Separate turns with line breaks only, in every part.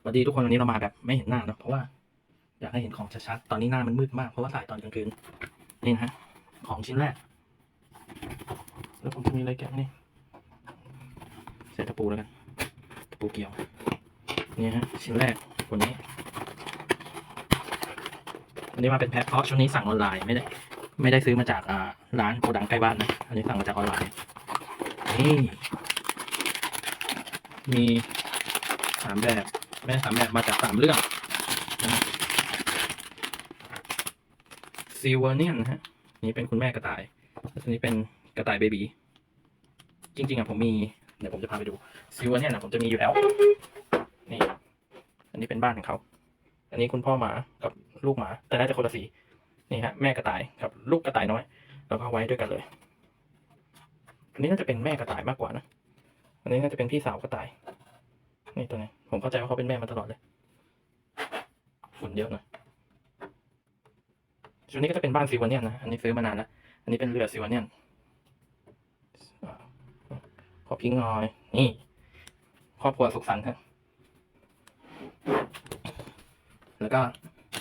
สวัสดีทุกคนวันนี้เรามาแบบไม่เห็นหน้าเนอะเพราะว่าอยากให้เห็นของชัดๆตอนนี้หน้ามันมืดมากเพราะว่าถ่ายตอนกลางคืนนี่นะฮะของชิ้นแรกแล้วผมจะมีอะไรแกะนี่ใส่ตะปูแล้วกันตะปูเกี่ยวนี่ฮะชิ้นแรกคนนี้อันนี้มาเป็นแพ็คเพราะช่วงนี้สั่งออนไลน์ไม่ได้ ไม่ได้ซื้อมาจากอ่าร้านโกดังใกล้บ้านนะอันนี้สั่งมาจากออนไลน์นี่มีสามแบบ ไม่สามแบบมาจากสามเรื่องซีเวอร์เนียนนะฮะนี่เป็นคุณแม่กระต่ายแล้วตัวนี้เป็นกระต่ายเบบีจริงๆอะผมมีเดี๋ยวผมจะพาไปดูซิวอร์เนี่ยนะผมจะมีอยู่แล้ว นี่ อันนี้เป็นบ้านของเขา อันนี้คุณพ่อหมากับลูกหมา แต่น่าจะคนละสีนี่ฮะแม่กระต่ายกับลูกกระต่ายน้อย แล้วก็ไว้ด้วยกันเลย อันนี้น่าจะเป็นแม่กระต่ายมากกว่านะ อันนี้น่าจะเป็นพี่สาวกระต่าย นี่ตัวนี้ผมเข้าใจว่าเขาเป็นแม่มาตลอดเลยฝุ่นเยอะหน่อยชุดนี้ก็จะเป็นบ้านซิวเนียนนะ อันนี้ซื้อมานานแล้ว อันนี้เป็นเรือซิวเนียนอ่าขอพิงหน่อย นี่ครอบครัวสุขสันต์ครับ แล้วก็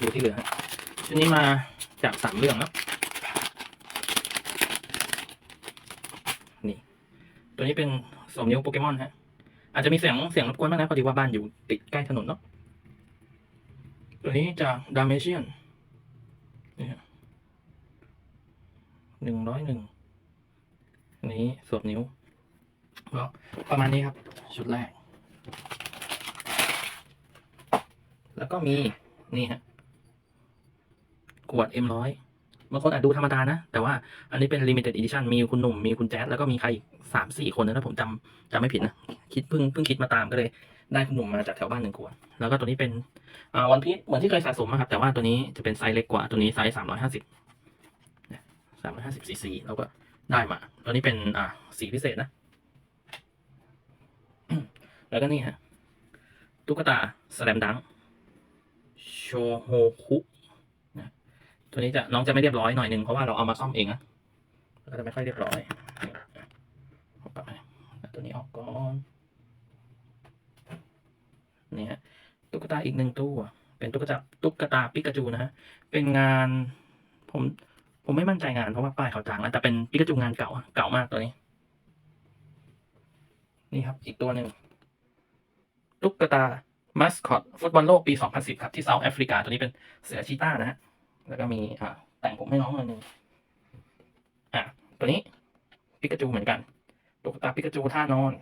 ดูที่เหลือชุดนี้มาจากสามเรื่องแล้วนี่ ตัวนี้เป็นสมนิ้วโปเกมอนฮะ อาจจะมีเสียงเสียงรบกวนบ้างนะพอดีว่าบ้านอยู่ติดใกล้ถนนเนาะตัวนี้จากดามเมเชียนหนึ่งร้อยหนึ่งอันนี้สวมนิ้วก็ประมาณนี้ครับ ชุดแรก แล้วก็มี นี่ฮะขวด M ร้อย บางคนอาจดูธรรมดานะ แต่ว่าอันนี้เป็น limited edition มีคุณหนุ่ม มีคุณแจ๊ดแล้วก็มีใครอีกสามสี่คนนะถ้าผมจำจำไม่ผิดนะ คิดเพิ่งเพิ่งคิดมาตามก็เลย ได้คุณหนุ่มมาจากแถวบ้านหนึ่งขวดแล้วก็ตัวนี้เป็นอ่าวันพีชเหมือนที่เคยสะสมนะครับแต่ว่าตัวนี้จะเป็นไซส์เล็กกว่าตัวนี้ไซส์สามร้อยห้าสิบสามร้อยห้าสิบซีซีเราก็ได้มา ตัวนี้เป็นอ่าสีพิเศษนะ แล้วก็นี่ฮะตุ๊กตาสแลมดังโชโฮคุ ตัวนี้จะน้องจะไม่เรียบร้อยหน่อยหนึ่งเพราะว่าเราเอามาซ่อมเองนะก็จะไม่ค่อยเรียบร้อยตัวนี้ออกก่อนนี่ฮะตุ๊กตาอีกหนึ่งตัวเป็นตุ๊กตาตุ๊กตาปิกาจูนะฮะเป็นงานผมผมไม่มั่นใจงานเพราะว่าป้ายเขาจางแล้วแต่เป็นปิกาจูงานเก่าเก่ามากตัวนี้ นี่ครับอีกตัวหนึ่งตุ๊กตามัสคอตฟุตบอลโลกปี 2010 ครับ ที่เซาท์แอฟริกาตัวนี้เป็นเสือชีต้านะฮะ แล้วก็มีอ่าแต่งผมให้น้องหน่อยหนึ่งอะตัวนี้ปิกาจูเหมือนกันตุ๊กตาปิกาจูท่านอน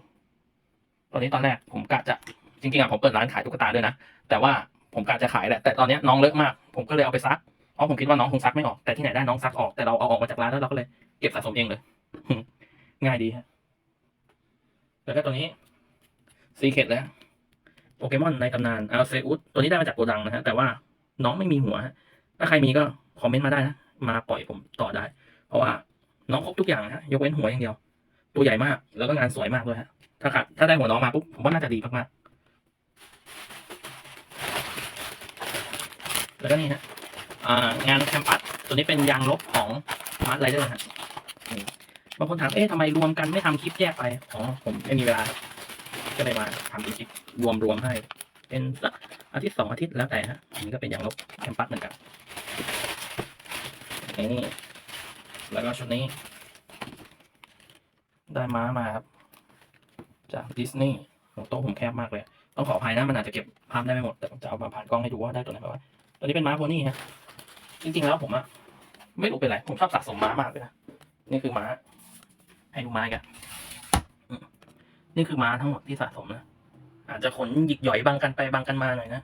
ตัวนี้ตอนแรกผมกะจะจริงๆอะผมเปิดร้านขายตุ๊กตาด้วยนะ แต่ว่าผมกะจะขายแหละ แต่ตอนนี้น้องเลอะมาก ผมก็เลยเอาไปซัก เพราะผมคิดว่าน้องคงซักไม่ออก แต่ที่ไหนได้น้องซักออก แต่เราเอาออกมาจากร้านแล้วเราก็เลยเก็บสะสมเองเลย ง่ายดีฮะ แล้วก็ตัวนี้ซีเคดแล้ว โปเกมอนในตำนานอาเซอุสตัวนี้ได้มาจากโกดังนะฮะ แต่ว่าน้องไม่มีหัวฮะ ถ้าใครมีก็คอมเมนต์มาได้นะ มาปล่อยผมต่อได้ เพราะว่าน้องครบทุกอย่างนะฮะยกเว้นหัวอย่างเดียว ตัวใหญ่มากแล้วก็งานสวยมากด้วยฮะถ้าขาดถ้าได้หัวน้องมาปุ๊บผมว่าน่าจะดีมากๆแล้วก็นี่ฮะงานแคมปัสตัวนี้เป็นยางลบของมาร์ทไรเดอร์ฮะบางคนถาม เอ๊ะทำไมรวมกันไม่ทำคลิปแยกไป อ๋อ ผมไม่มีเวลา ก็เลยมาทำเป็นคลิปรวมรวมให้ เป็นสักอาทิตย์สองอาทิตย์แล้วแต่ฮะอันนี้ก็เป็นยางลบแคมปัสเหมือนกัน นี่แล้วก็ชุดนี้ ได้ม้ามาครับ จากดิสนีย์โต๊ะผมแคบมากเลย ต้องขออภัยนะมันอาจจะเก็บภาพได้ไม่หมด แต่ผมจะเอามาผ่านกล้องให้ดูว่าได้ตัวไหนบ้างวะตัวนี้เป็นม้าโพนี่ฮะจริงๆแล้วผมอะไม่รู้เป็นไร ผมชอบสะสมม้ามากเลยนะนี่คือม้า ให้ดูม้ากันนี่คือม้าทั้งหมดที่สะสมนะอาจจะขนหยิกหย่อยบางกันไปบางกันมาหน่อยนะ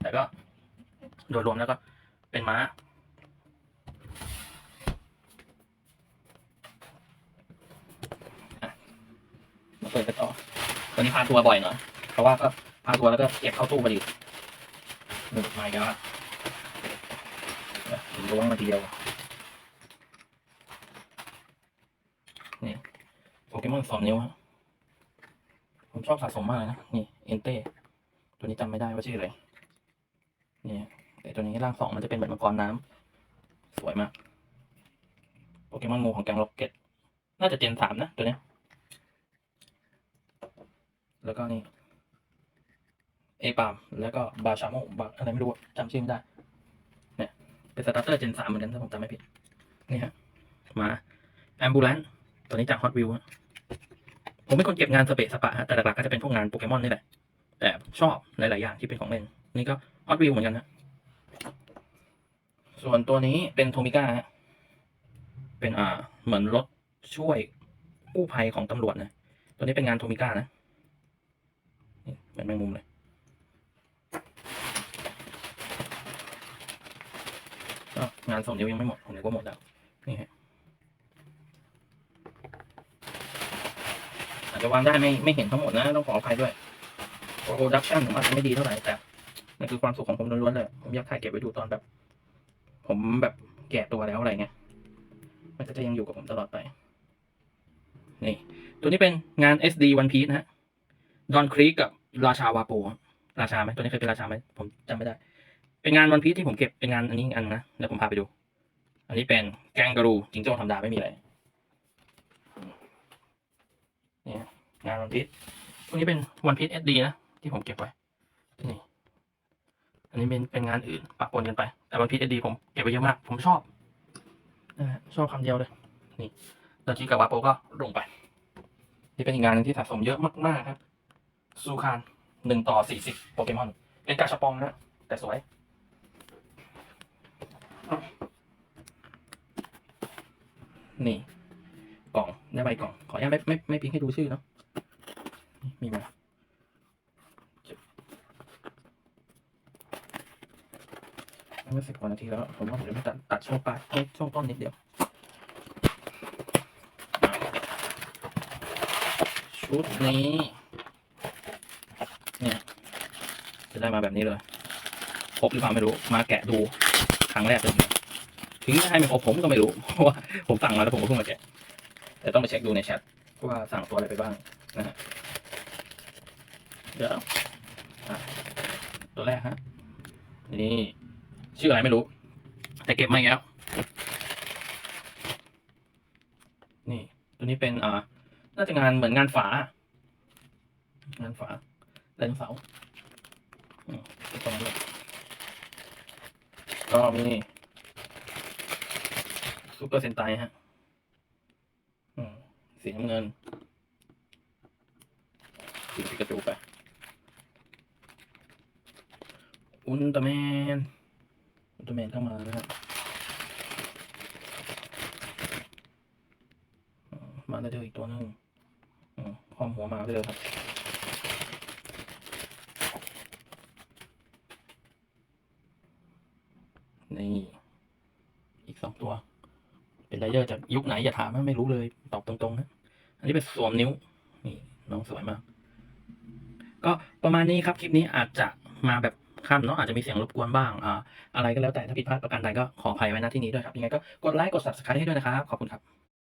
แต่ก็โดยรวมแล้วก็ เป็นม้าอะมาเปิดกันต่อตัวนี้พาทัวร์บ่อยหน่อย เพราะว่าก็พาทัวร์แล้วก็เก็บเข้าตู้พอดีหนึ่งไม้ก็ล้วงมาทีเดียว นี่โปเกมอนสองนิ้วผมชอบสะสมมากเลยนะ นี่ เอนเต้ ตัวนี้จำไม่ได้ว่าชื่ออะไรนี่ ต่ตัวนี้ร่างสองมันจะเป็นแบบมังกรน้ำสวยมากโปเกมอนงูของแกงล็อกเก็ตน่าจะเจนสามนะตัวนี้ แล้วก็นี่เอปามแล้วก็บาชาโมบาอะไรไม่รู้จำชื่อไม่ได้ เนี่ย เป็นสตาร์เตอร์เจนสามเหมือนกันถ้าผมจำไม่ผิด นี่ฮะ มาแอมบู a ลนตัวนี้จากฮอตวิวผมเป็นคนเก็บงานสเปซสปะฮะแต่หลักๆก็จะเป็นพวกงานโปเกมอนนี่แหละ แต่ชอบหลายๆอย่างที่เป็นของเล่น นี่ก็ฮอตวิวเหมือนกันฮะ ส่วนตัวนี้เป็นโทมิก้าเป็นอ่า เหมือนรถช่วยกู้ภัยของตำรวจนะ ตัวนี้เป็นงานโทมิก้านะเหมือนแมงมุมเลยก็งานส่งนิ้วยังไม่หมดผมนึกว่าหมดแล้ว นี่ฮะอาจจะวางได้ไม่ไม่เห็นทั้งหมดนะ ต้องขออภัยด้วยโปรดักชันผมอาจจะไม่ดีเท่าไหร่แต่มันคือความสุขของผมล้วนๆเลย ผมอยากถ่ายเก็บไว้ดูตอนแบบ ผมแบบแก่ตัวแล้วอะไรเงี้ย มันก็จะยังอยู่กับผมตลอดไป นี่ ตัวนี้เป็นงาน SD One Piece นะฮะดอนครีกกับราชาวาโปราชาไหมตัวนี้เคยเป็นราชาไหมผมจำไม่ได้ เป็นงานวันพีที่ผมเก็บเป็นงานอันนี้อันนะเดี๋ยวผมพาไปดู อันนี้เป็นแกงกระรูจิงโจ้ธรรมดาไม่มีอะไรเนี่ยงานวันพี e พวนี้เป็นวันพี e เอสดีนะที่ผมเก็บไว้นี่ อันนี้เป็นเป็นงานอื่นปะปนกันไป แต่วันพี e เอดีผมเก็บไว้เยอะมาก ผมชอบนะฮะชอบคำเดียวเลย นี่ดาจิกับวาโปก็ลงไป นี่เป็นอีกงานหนึงที่สะสมเยอะมากๆครับซูคานหนึ่งต่อสี่สิบโปเกมอนเป็นกาชาปองนะแต่สวยนี่ กล่องได้ใบกล่อง ขออนุญาตไม่ไม่ไม่พิมพ์ให้ดูชื่อเนาะนี่มีมา เมื่อสิบกว่านาทีแล้ว ผมว่าผมจะไม่ตัดตัดช่วงปลายแค่ช่วงต้นนิดเดียว ชุดนี้ เนี่ย จะได้มาแบบนี้เลยครบหรือเปล่าไม่รู้ มาแกะดูครั้งแรกเลยถึงจะให้ไม่ครบผมก็ไม่รู้ เพราะว่าผมสั่งมาแล้วผมก็เพิ่งมาแกะ แต่ต้องไปเช็คดูในแชทว่าสั่งตัวอะไรไปบ้างนะฮะเดี๋ยวอะตัวแรกฮะ นี่ ชื่ออะไรไม่รู้ แต่เก็บมาอีกแล้วนี่ ตัวนี้เป็นอ่าน่าจะงานเหมือนงานฝางานฝาไดโนเสาร์อืมตรงนั้ก็มีซูเปอร์เซนไตฮะอืมสีน้ำเงินสีปิกาจูไปอุลตร้าแมน อุลตร้าแมนเข้ามานะครับมาได้เจออีกตัวหนึงอืมความหัวมาได้เลยครับนี่อีกสองตัว เป็นเลเยอร์จากยุคไหนอย่าถามนะไม่รู้เลย ตอบตรงๆนะอันนี้เป็นสวมนิ้วนี่น้องสวยมาก ก็ประมาณนี้ครับ คลิปนี้อาจจะมาแบบ ข้ามเนาะอาจจะมีเสียงรบกวนบ้างอ่าอะไรก็แล้วแต่ถ้าผิดพลาดประการใดก็ขออภัยไว้ณที่นี้ด้วยครับยังไงก็กดไลค์กด subscribe ให้ด้วยนะครับขอบคุณครับ